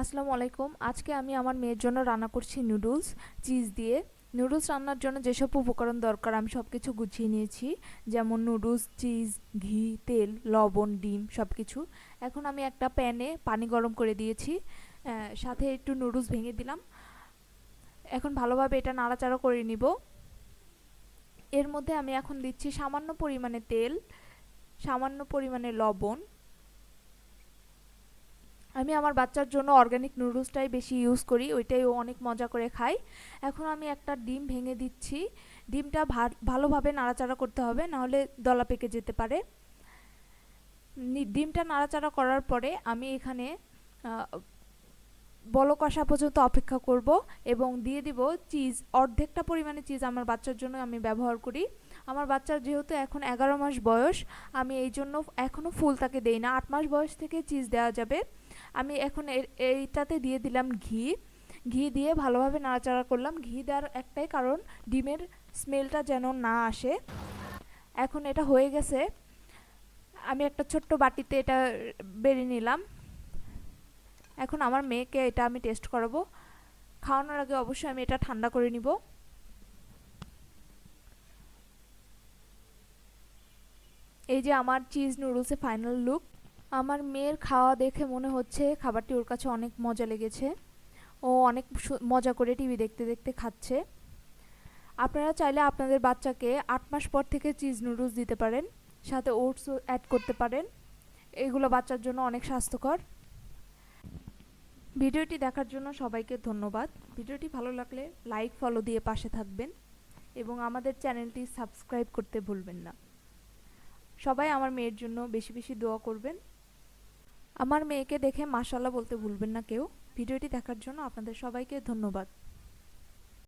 আসসালামু আলাইকুম। আজকে আমি আমার মেয়ের জন্য রান্না করছি নুডলস, চিজ দিয়ে। নুডলস রান্নার জন্য যেসব উপকরণ দরকার, আমি সব কিছু গুছিয়ে নিয়েছি। যেমন নুডলস, চিজ, ঘি, তেল, লবণ, ডিম সব কিছু এখন আমি একটা প্যানে পানি গরম করে দিয়েছি। সাথে একটু নুডলস ভেঙে দিলাম। এখন ভালোভাবে এটা নাড়াচাড়া করে নিব। এর মধ্যে আমি এখন দিচ্ছি সামান্য পরিমাণে তেল, সামান্য পরিমাণে লবণ। আমি আমার বাচ্চার জন্য অর্গ্যানিক নুডলসটাই বেশি ইউজ করি, ওইটাই ও অনেক মজা করে খায়। এখন আমি একটা ডিম ভেঙে দিচ্ছি। ডিমটা ভালোভাবে নাড়াচাড়া করতে হবে, নাহলে দলা পেকে যেতে পারে। ডিমটা নাড়াচাড়া করার পরে আমি এখানে বলক আসা পর্যন্ত অপেক্ষা করব এবং দিয়ে দিব চিজ। অর্ধেকটা পরিমাণে চিজ আমার বাচ্চার জন্য আমি ব্যবহার করি। আমার বাচ্চার যেহেতু এখন এগারো মাস বয়স, আমি এই জন্য এখনও ফুল তাকে দেই না। আট মাস বয়স থেকে চিজ দেওয়া যাবে। আমি এখন এইটাতে দিয়ে দিলাম ঘি। ঘি দিয়ে ভালোভাবে নাড়াচাড়া করলাম। ঘি দেওয়ার একটাই কারণ, ডিমের স্মেলটা যেন না আসে। এখন এটা হয়ে গেছে। আমি একটা ছোট্ট বাটিতে এটা বেড়ে নিলাম। এখন আমার মেয়েকে এটা আমি টেস্ট করাবো। খাওয়ানোর আগে অবশ্যই আমি এটা ঠান্ডা করে নিব। এই যে আমার চিজ নুডলসের ফাইনাল লুক আমার মেয়ের খাওয়া দেখে মনে হচ্ছে খাবারটি ওর কাছে অনেক মজা লেগেছে। ও অনেক মজা করে টিভি দেখতে দেখতে খাচ্ছে। আপনারা চাইলে আপনাদের বাচ্চাকে আট মাস পর থেকে চিজ নুডলস দিতে পারেন। সাথে ওটসও অ্যাড করতে পারেন। এগুলো বাচ্চার জন্য অনেক স্বাস্থ্যকর। ভিডিওটি দেখার জন্য সবাইকে ধন্যবাদ। ভিডিওটি ভালো লাগলে লাইক, ফলো দিয়ে পাশে থাকবেন এবং আমাদের চ্যানেলটি সাবস্ক্রাইব করতে ভুলবেন না। সবাই আমার মেয়ের জন্য বেশি বেশি দোয়া করবেন। আমার মেয়েকে দেখে মাশাল্লাহ বলতে ভুলবেন না কেউ। ভিডিওটি দেখার জন্য আপনাদের সবাইকে ধন্যবাদ।